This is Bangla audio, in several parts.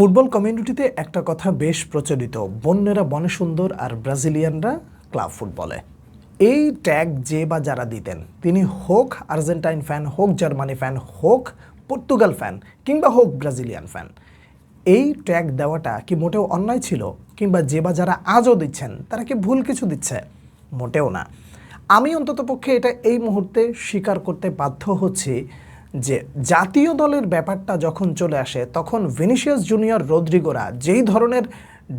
ফুটবল কমিউনিটিতে একটা কথা বেশ প্রচলিত। বন্যেরা বনে সুন্দর আর ব্রাজিলিয়ানরা ক্লাব ফুটবলে। এই ট্যাগ যে বা যারা দিতেন, তিনি হোক আর্জেন্টাইন ফ্যান, হোক জার্মানি ফ্যান, হোক পর্তুগাল ফ্যান, কিংবা হোক ব্রাজিলিয়ান ফ্যান, এই ট্যাগ দেওয়াটা কি মোটেও অন্যায় ছিল? কিংবা যে বা যারা আজও দিচ্ছেন, তারা কি ভুল কিছু দিচ্ছে? মোটেও না। আমি অন্ততপক্ষে এটা এই মুহূর্তে স্বীকার করতে বাধ্য হচ্ছি যে জাতীয় দলের ব্যাপারটা যখন চলে আসে, তখন ভিনিসিয়াস জুনিয়র রদ্রিগোরা যেই ধরনের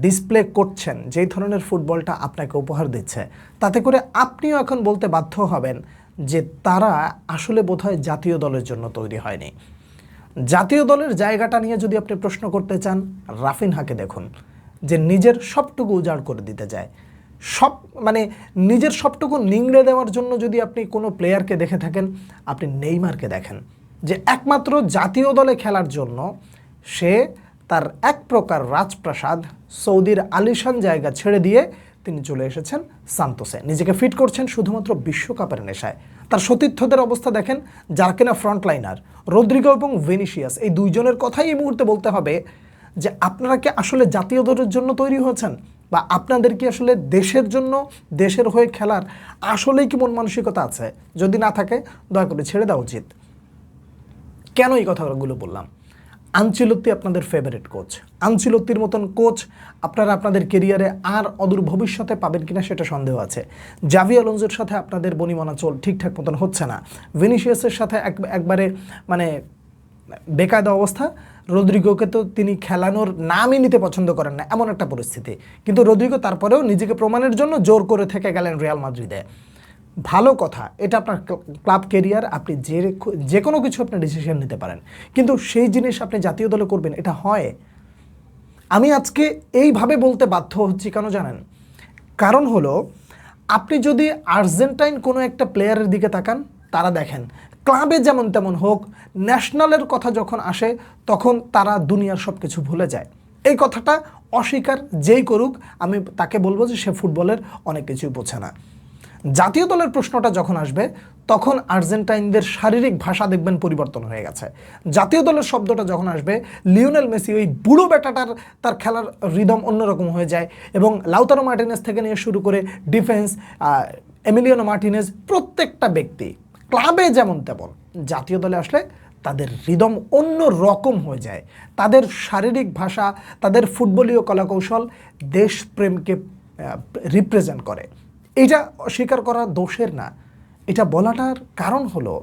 ডিসপ্লে করছেন, যেই ধরনের ফুটবলটা আপনাকে উপহার দিচ্ছে, তাতে করে আপনিও এখন বলতে বাধ্য হবেন যে তারা আসলে বোধহয় জাতীয় দলের জন্য তৈরি হয়নি। জাতীয় দলের জায়গাটা নিয়ে যদি আপনি প্রশ্ন করতে চান, রাফিনহাকে দেখুন, যে নিজের সবটুকু উজাড় করে দিতে যায় সব মানে নিজের সবটুকু নিংড়ে দেওয়ার জন্য যদি আপনি কোনো প্লেয়ারকে দেখে থাকেন, আপনি নেইমারকে দেখেন। যে একমাত্র জাতীয় দলে খেলার জন্য সে তার এক প্রকার রাজপ্রাসাদ সৌদির আলিশান জায়গা ছেড়ে দিয়ে তিনি চলে এসেছেন সান্তোসে। নিজেকে ফিট করছেন শুধুমাত্র বিশ্বকাপের নেশায়। তার সতীর্থদের অবস্থা দেখেন, যারা কিনা ফ্রন্টলাইনার রদ্রিগো এবং ভেনিসিয়াস। এই দুইজনের কথাই এই মুহূর্তে বলতে হবে যে আপনারা কি আসলে জাতীয় দলের জন্য তৈরি হয়েছেন? বা আপনাদের কি আসলে দেশের জন্য, দেশের হয়ে খেলার আসলেই কি মন মানসিকতা আছে? যদি না থাকে, দয়া করে ছেড়ে দেওয়া উচিত। কেন এই কথাগুলো বললাম? আঞ্চিলত্তি আপনাদের ফেভারিট কোচ আঞ্চিলত্তির মতন কোচ আপনারা আপনাদের কেরিয়ারে আর অদূর ভবিষ্যতে পাবেন কিনা সেটা সন্দেহ আছে। জাভি আলোনজোর সাথে আপনাদের বনিমনা চল ঠিকঠাক মতন হচ্ছে না। ভিনিসিয়াসের সাথে এক, একবারে মানে বেকায়দা অবস্থা। রদ্রিগোকে তো তিনি খেলানোর নামই নিতে পছন্দ করেন না, এমন একটা পরিস্থিতি। কিন্তু রদ্রিগো তারপরেও নিজেকে প্রমাণের জন্য জোর করে থেকে গেলেন রিয়াল মাদ্রিদে। ভালো কথা, এটা আপনার ক্লাব কেরিয়ার, আপনি যে যে কোনো কিছু আপনি ডিসিশন নিতে পারেন। কিন্তু সেই জিনিস আপনি জাতীয় দলে করবেন, এটা হয়। আমি আজকে এইভাবে বলতে বাধ্য হচ্ছি কেন জানেন? কারণ হলো, আপনি যদি আর্জেন্টাইন কোনো একটা প্লেয়ারের দিকে তাকান, তারা দেখেন, ক্লাবে যেমন তেমন হোক ন্যাশনালের কথা যখন আসে, তখন তারা দুনিয়ার সব কিছু ভুলে যায়। এই কথাটা অস্বীকার যেই করুক, আমি তাকে বলব যে সে ফুটবলের অনেক কিছুই বোঝে না। জাতীয় দলের প্রশ্নটা যখন আসবে, তখন আর্জেন্টাইনদের শারীরিক ভাষা দেখবেন পরিবর্তন হয়ে গেছে। জাতীয় দলের শব্দটা যখন আসবে, লিওনেল মেসি ওই বুড়ো বেটাটার তার খেলার রিদম অন্যরকম হয়ে যায় এবং লাউতারো মার্টিনেস থেকে নিয়ে শুরু করে ডিফেন্স এমিলিয়ানো মার্টিনেস প্রত্যেকটা ব্যক্তি, ক্লাবে যেমন তেমন, জাতীয় দলে আসলে তাদের রিদম অন্য রকম হয়ে যায়। তাদের শারীরিক ভাষা, তাদের ফুটবলীয় কলাকৌশল দেশপ্রেমকে রিপ্রেজেন্ট করে। এটা স্বীকার করা দোষের না। এটা বলাটার কারণ হলো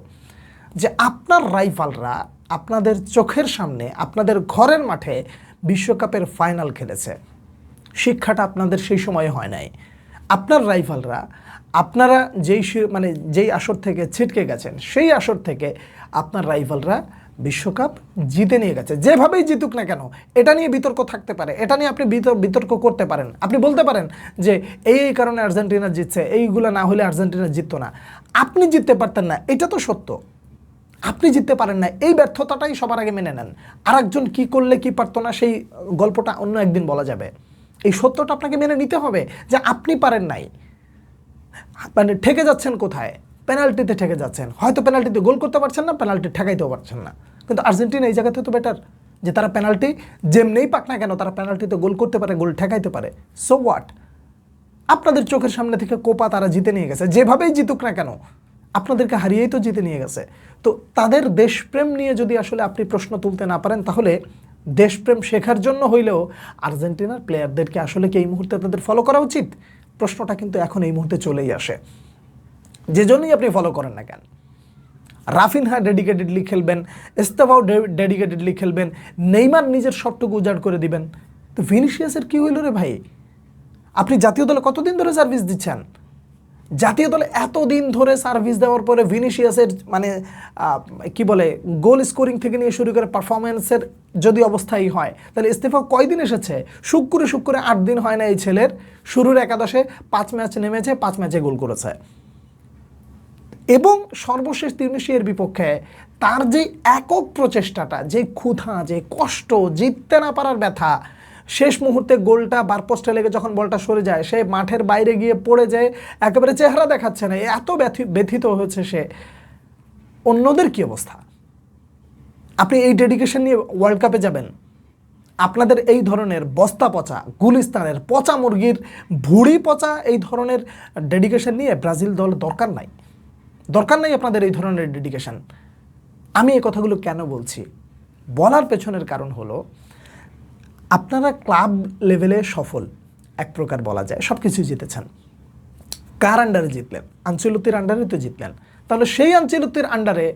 যে আপনার রাইফালরা আপনাদের চোখের সামনে, আপনাদের ঘরের মাঠে বিশ্বকাপের ফাইনাল খেলেছে। শিক্ষাটা আপনাদের সেই সময়ে হয় নাই। আপনার রাইফালরা, আপনারা যেই মানে যেই আসর থেকে ছিটকে গেছেন, সেই আসর থেকে আপনার রাইফালরা বিশ্বকাপ জিতে নিয়ে গেছে। যেভাবেই জিতুক না কেন, এটা নিয়ে বিতর্ক থাকতে পারে, এটা নিয়ে আপনি বিতর- বিতর্ক করতে পারেন। আপনি বলতে পারেন যে, এই এই কারণে আর্জেন্টিনা জিতছে, এইগুলো না হলে আর্জেন্টিনা জিততো না। আপনি জিততে পারতেন না, এটা তো সত্য। আপনি জিততে পারেন না, এই ব্যর্থতাটাই সবার আগে মেনে নেন। আরেকজন কি করলে কি পারতো না, সেই গল্পটা অন্য একদিন বলা যাবে। এই সত্যটা আপনাকে মেনে নিতে হবে যে আপনি পারেন নাই। মানে ঠেকে যাচ্ছেন কোথায়? পেনাল্টিতে ঠেকে যাচ্ছেন। হয়তো পেনাল্টিতে গোল করতে পারছেন না, পেনাল্টি ঠেকাইতেও পারছেন না। কিন্তু আর্জেন্টিনা এই জায়গাতে তো বেটার যে তারা পেনাল্টি যেমনেই পাক না কেন, তারা পেনাল্টিতে গোল করতে পারে, গোল ঠেকাইতে পারে। সো হোয়াট আপনাদের চোখের সামনে থেকে কোপা তারা জিতে নিয়ে গেছে। যেভাবেই জিতুক না কেন, আপনাদেরকে হারিয়েই তো জিতে নিয়ে গেছে। তো তাদের দেশপ্রেম নিয়ে যদি আসলে আপনি প্রশ্ন তুলতে না পারেন, তাহলে দেশপ্রেম শেখার জন্য হইলেও আর্জেন্টিনার প্লেয়ারদেরকে আসলে কি এই মুহূর্তে তাদের ফলো করা উচিত? প্রশ্নটা কিন্তু এখন এই মুহূর্তে চলেই আসে। যে জন্যই আপনি ফলো করেন না কেন? রাফিনহা ডেডিকেটেডলি খেলবেন এস্তেভাও ডেডিকেটেডলি খেলবেন, নেইমার নিজের সবটুকু উজাড় করে দিবেন। তো ভিনিসিয়াসের কী হইল রে ভাই? আপনি জাতীয় দলে কতদিন ধরে সার্ভিস দিচ্ছেন? জাতীয় দলে এতদিন ধরে সার্ভিস দেওয়ার পরে ভিনিসিয়াসের মানে কি বলে গোল স্কোরিং থেকে নিয়ে শুরু করে পারফরমেন্সের যদি অবস্থাই হয়, তাহলে ইস্তেফা কয়দিন এসেছে? শুক্রে শুক্রে আট দিন হয় না এই ছেলের। শুরুর একাদশে পাঁচ ম্যাচ নেমেছে, পাঁচ ম্যাচে গোল করেছে। এবং সর্বশেষ তিউনিশিয়ার বিপক্ষে তার যে একক প্রচেষ্টাটা, যে ক্ষুধা, যে কষ্ট, জিততে না পারার ব্যথা, শেষ মুহূর্তে গোলটা বারপোস্টে লেগে যখন বলটা সরে যায়, সে মাঠের বাইরে গিয়ে পড়ে যায়, একেবারে চেহারা দেখাচ্ছে না এত ব্যথি- ব্যথিত হয়েছে সে। অন্যদের কি অবস্থা? আপনি এই ডেডিকেশন নিয়ে ওয়ার্ল্ড কাপে যাবেন। আপনাদের এই ধরনের বস্তা পচা, গুলিস্তানের পচা মুরগির ভুড়ি পচা, এই ধরনের ডেডিকেশন নিয়ে ব্রাজিল দল দরকার নাই। দরকার নাই আপনাদের এই ধরনের ডেডিকেশন আমি এই কথাগুলো কেন বলছি? বলার পেছনের কারণ হলো, আপনারা ক্লাব লেভেলে সফল, এক প্রকার বলা যায় সব কিছু জিতেছেন। কার আন্ডারে জিতলেন? আঞ্চলতির আন্ডারে তো জিতলেন। তাহলে সেই আঞ্চলতির আন্ডারে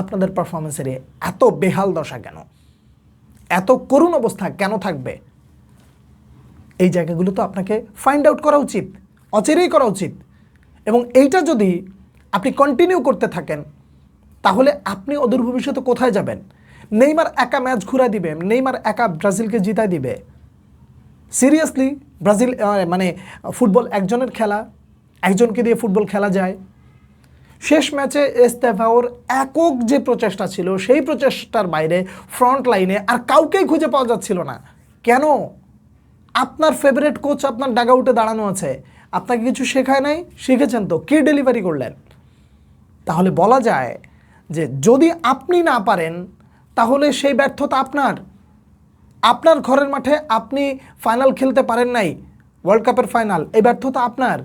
আপনাদের পারফরমেন্সের এত বেহাল দশা কেন? এত করুণ অবস্থা কেন থাকবে? এই জায়গাগুলো তো আপনাকে ফাইন্ড আউট করা উচিত, অচেরেই করা উচিত। এবং এইটা যদি আপনি কন্টিনিউ করতে থাকেন, তাহলে আপনি অদূর ভবিষ্যতে কোথায় যাবেন? নেইমার একা ম্যাচ ঘুরা দিবে, নেইমার একা ব্রাজিলকে জিতাই দিবে। সিরিয়াসলি ব্রাজিল মানে ফুটবল একজনের খেলা, একজনকে দিয়ে ফুটবল খেলা যায়। শেষ ম্যাচে এস্তেফাওর একক যে প্রচেষ্টা ছিল, সেই প্রচেষ্টার বাইরে ফ্রন্ট লাইনে আর কাউকেই খুঁজে পাওয়া যাচ্ছিল না। কেন? আপনার ফেভারিট কোচ আপনার ডাগাউটে দাঁড়ানো আছে। আপনাকে কিছু শেখায় নাই? শিখেছেন তো। কে ডেলিভারি করলেন? তাহলে বলা যায় যে যদি আপনি না পারেন, তাহলে সেই ব্যর্থতা আপনার। আপনার ঘরের মাঠে আপনি ফাইনাল খেলতে পারেন নাই ওয়ার্ল্ড কাপের ফাইনাল এই ব্যর্থতা আপনার।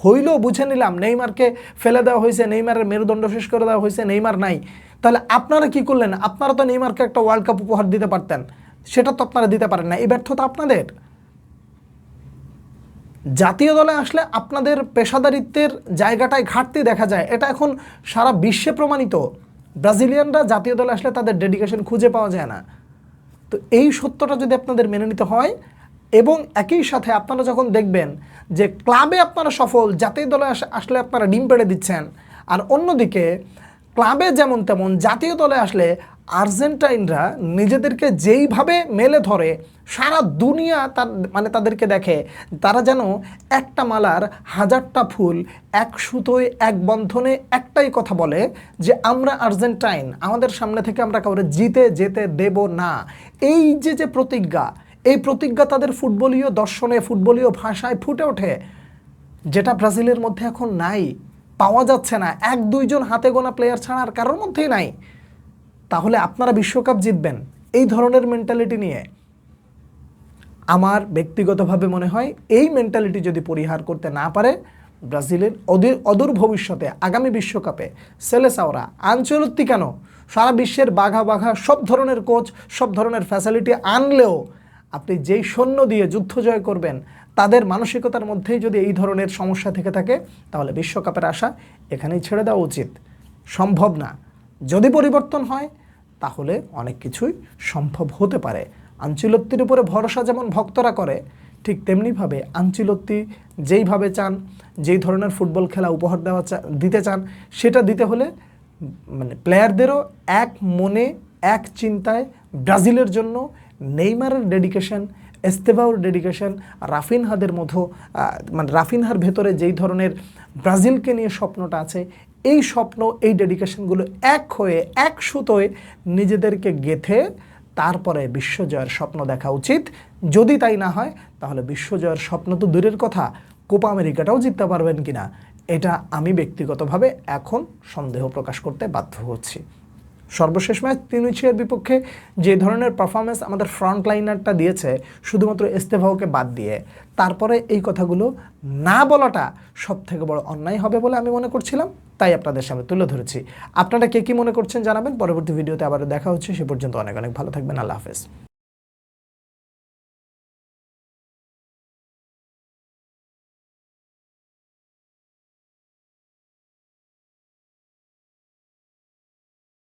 হইলেও বুঝে নিলাম, নেইমারকে ফেলে দেওয়া হয়েছে, নেইমারের মেরুদণ্ড শেষ করে দেওয়া হয়েছে, নেইমার নাই। তাহলে আপনারা কি করলেন? আপনারা তো নেইমারকে একটা ওয়ার্ল্ড কাপ উপহার দিতে পারতেন, সেটা তো আপনারা দিতে পারেন না, এই ব্যর্থতা আপনাদের। জাতীয় দলে আসলে আপনাদের পেশাদারিত্বের জায়গাটায় ঘাটতি দেখা যায়। এটা এখন সারা বিশ্বে প্রমাণিত। ব্রাজিলিয়ানরা জাতীয় দলে আসলে তাদের ডেডিকেশন খুঁজে পাওয়া যায় না। তো এই সত্যটা যদি আপনাদের মেনে নিতে হয় এবং একই সাথে আপনারা যখন দেখবেন যে ক্লাবে আপনারা সফল, জাতীয় দলে আস- আসলে আপনারা ডিম পেড়ে দিচ্ছেন। আর অন্যদিকে, ক্লাবে যেমন তেমন জাতীয় দলে আসলে আর্জেন্টাইনরা নিজেদেরকে যেইভাবে মেলে ধরে, সারা দুনিয়া তার মানে তাদেরকে দেখে, তারা যেন একটা মালার হাজারটা ফুল এক সুতোয়, এক বন্ধনে একটাই কথা বলে যে, আমরা আর্জেন্টাইন, আমাদের সামনে থেকে আমরা কাউরে জিতে যেতে দেব না। এই যে যে প্রতিজ্ঞা, এই প্রতিজ্ঞা তাদের ফুটবলীয় দর্শনে, ফুটবলীয় ভাষায় ফুটে ওঠে, যেটা ব্রাজিলের মধ্যে এখন নাই, পাওয়া যাচ্ছে না। এক দুইজন হাতে গোনা প্লেয়ার ছাড়া আর কারোর মধ্যেই নাই। তাহলে আপনারা বিশ্বকাপ জিতবেন। এই ধরনের মেন্টালিটি নিয়ে আমার ব্যক্তিগতভাবে মনে হয় এই মেন্টালিটি যদি পরিহার করতে না পারে, ব্রাজিলের অদূর অদূর ভবিষ্যতে আগামী বিশ্বকাপে সেলেসাওরা আঞ্চলত্তি কেন? সারা বিশ্বের বাঘা বাঘা সব ধরনের কোচ, সব ধরনের ফ্যাসিলিটি আনলেও আপনি যেই সৈন্য দিয়ে যুদ্ধ জয় করবেন, তাদের মানসিকতার মধ্যেই যদি এই ধরনের সমস্যা থেকে থাকে, তাহলে বিশ্বকাপের আশা এখানেই ছেড়ে দেওয়া উচিত। সম্ভব না। যদি পরিবর্তন হয় তাহলে অনেক কিছুই সম্ভব হতে পারে। আঞ্চলত্তির উপরে ভরসা যেমন ভক্তরা করে ঠিক তেমনিভাবে আঞ্চলত্তি যেইভাবে চান যেই ধরনের ফুটবল খেলা উপহার দেওয়া দিতে চান সেটা দিতে হলে মানে প্লেয়ারদেরও এক মনে এক চিন্তায় ব্রাজিলের জন্য নেইমারের ডেডিকেশন এস্তেভাওর ডেডিকেশন রাফিনহাদের আহ, মানে রাফিনহার ভেতরে যেই ধরনের ব্রাজিলকে নিয়ে স্বপ্নটা আছে এই স্বপ্ন, এই ডেডিকেশনগুলো এক হয়ে, এক সুতোয় নিজেদেরকে গেথে তারপরে বিশ্বজয়ের স্বপ্ন দেখা উচিত। যদি তাই না হয়, তাহলে বিশ্বজয়ের স্বপ্ন তো দূরের কথা। কোপা আমেরিকাটাও জিততে পারবেন কিনা, এটা আমি ব্যক্তিগতভাবে এখন সন্দেহ প্রকাশ করতে বাধ্য হচ্ছি। সর্বশেষ ম্যাচ তিনুচিয়ার বিপক্ষে যে ধরনের পারফরমেন্স আমাদের ফ্রন্ট লাইনারটা দিয়েছে, শুধুমাত্র এস্তেভাওকে বাদ দিয়ে, তারপরে এই কথাগুলো না বলাটা সব থেকে বড় অন্যায় হবে বলে আমি মনে করছিলাম। তাই আপনাদের সামনে তুলে ধরেছি। আপনারা কে কী মনে করছেন জানাবেন? পরবর্তী ভিডিওতে আবারও দেখা হচ্ছে। সে পর্যন্ত অনেক অনেক ভালো থাকবেন। আল্লাহ হাফেজ।